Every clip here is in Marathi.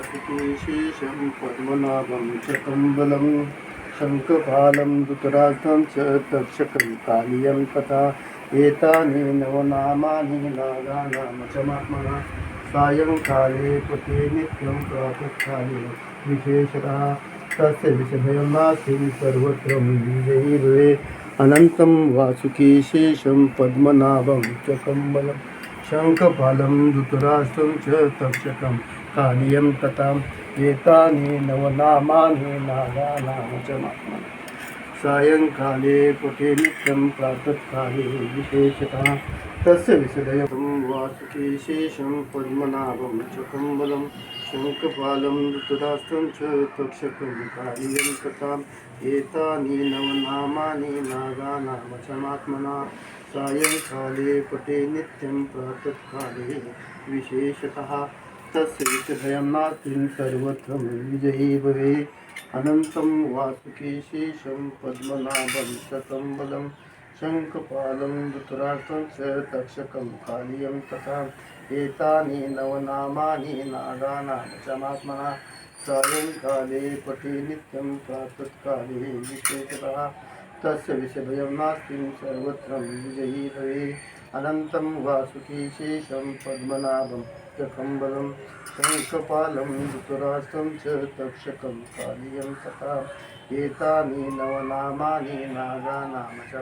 वासुकीशेषं पद्मनाभं च कम्बलं शङ्खपालं दुतराजं च तक्षकं कालियं तथा एतानि नवनामानि नागानां च महात्मना। सायङ्काले पते नित्यं प्रातःकाले विशेषतः तस्य विषभयं नास्ति सर्वत्र विजयी भवे अनन्तं वासुकेशेषं पद्मनाभं च कम्बलम्। शङ्खपालं धृतराष्ट्रं च तक्षकं कालियं तथा एतानि नवनामानि नागानां च महात्मना सायङ्काले पठे नित्यं प्रातःकाले विशेषतः तस्य विषदयं वासुकेशेषं पद्मनाभं च कम्बलं शङ्खपालं ऋतुराष्ट्रं च तक्षकं कालियं कथाम् एतानि नवनामानि नागानां च महात्मना सायङ्काले पटे नित्यं प्रातःकाले। विशेषतः तस्य विषभयं नास्ति सर्वत्र विजयी भवे। अनन्तं वासुकेशेषं पद्मनाभं शतं बलं। शङ्खपालं ऋतुराष्ट्रं च तक्षकं कालियं तथा एतानि नवनामानि नागानां समात्मना सायङ्काले पठे नित्यं प्रातःकाले। विशेषतः तस्य विषभयं नास्ति सर्वत्र विजयी भवे अनन्तं वासुकीशेषं पद्मनाभं चकम्बलं शङ्खपालं ऋतुराष्ट्रं च तक्षकं कालियं तथा। एतानि नवनामानि नागानां च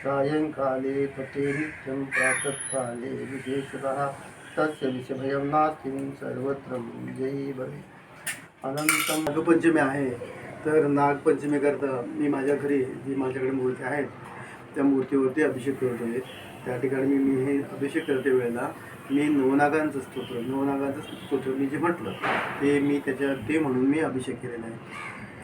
सायङ्काले पते नित्यं प्रातःकाले विशेषतः तस्य विषभयं नास्ति सर्वत्र विजयी भवे अनंतम नागपंचमी आहे। तर नागपंचमीकरता मी माझ्या घरी जी माझ्याकडे मूर्ती आहेत त्या मूर्तीवरती अभिषेक करतो आहे. त्या ठिकाणी मी मी हे अभिषेक करते वेळेला. मी नवनागांचं स्तोत्र नवनागांचं स्तोत्र मी जे म्हटलं ते मी त्याच्या ते म्हणून मी अभिषेक केलेला आहे.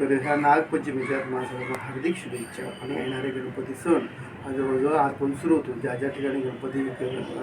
तर ह्या नागपंचमीच्या माझ्या हार्दिक शुभेच्छा आणि येणारे गणपती सण जवळजवळ आजपासून सुरू होतो. ज्या ज्या ठिकाणी गणपती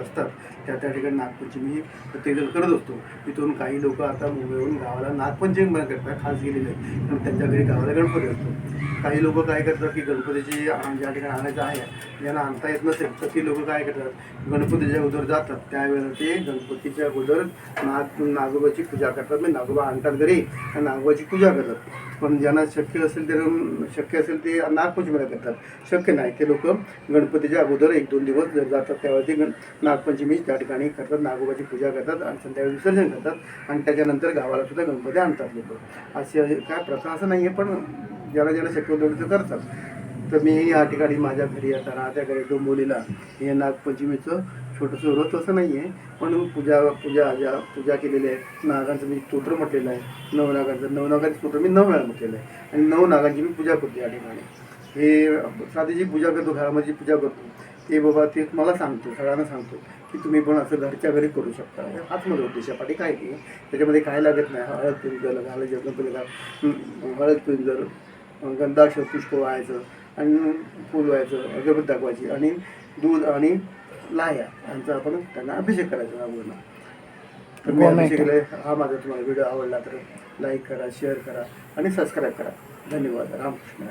असतात त्या त्या ठिकाणी नागपंचमी ही प्रत्येकजण करत असतो. तिथून काही लोक आता मुंबईहून गावाला नागपंचमी करतात खास गेलेले आहेत कारण त्यांच्या घरी गावाला गणपती असतो. काही लोक काय करतात की गणपतीची ज्या ठिकाणी आणायचं आहे ज्यांना आणता येत नसेल तर ती लोक काय करतात? गणपतीच्या अगोदर जातात. त्यावेळेला ते गणपतीच्या अगोदर नाग नागोबाची पूजा करतात. म्हणजे नागोबा आणतात घरी आणि नागोबाची पूजा करतात. पण ज्यांना शक्य असेल त्यांना शक्य असेल ते नागपंचमीला करतात. शक्य नाही ते लोक गणपतीच्या अगोदर एक दोन दिवस जर जातात त्यावेळी ते गण नागपंचमी त्या ठिकाणी करतात नागोबाची पूजा करतात आणि संध्याकाळी विसर्जन करतात. आणि त्याच्यानंतर गावाला सुद्धा गणपती आणतात लोक. असे काय प्रथा असं नाही आहे पण ज्याला ज्याला शक्य होतं ते करतात. तर मी या ठिकाणी माझ्या घरी आता राहत्याकडे घरी डोंबोलीला हे नागपंचमीचं छोटंसं व्रत असं नाही आहे पण पूजा पूजा ज्या पूजा केलेली आहे नागांचं मी स्तोत्र म्हटलेलं आहे. नवनागांचं नवनागांचं स्तोत्र मी नऊ वेळा म्हटलेलं आहे. आणि नऊ नागांची मी पूजा करतो या ठिकाणी. हे साधी जी पूजा करतो घरामध्ये जी पूजा करतो. ते बाबा ते मला सांगतो सगळ्यांना सांगतो की तुम्ही पण असं घरच्या घरी करू शकता. हाच माझा उद्देशापाठी काय की त्याच्यामध्ये काय लागत नाही? हळद पिंजर घालायचं गणपती घाल हळद पिंजर गंधाक्ष पुष्प व्हायचं आणि फूल व्हायचं अगरबत्ती दाखवायची आणि दूध आणि लाह्या यांचा आपण त्यांना अभिषेक करायचा तर मी अभिषेक हा माझा तुम्हाला व्हिडिओ आवडला तर लाईक करा शेअर करा आणि सबस्क्राईब करा. धन्यवाद. रामकृष्ण.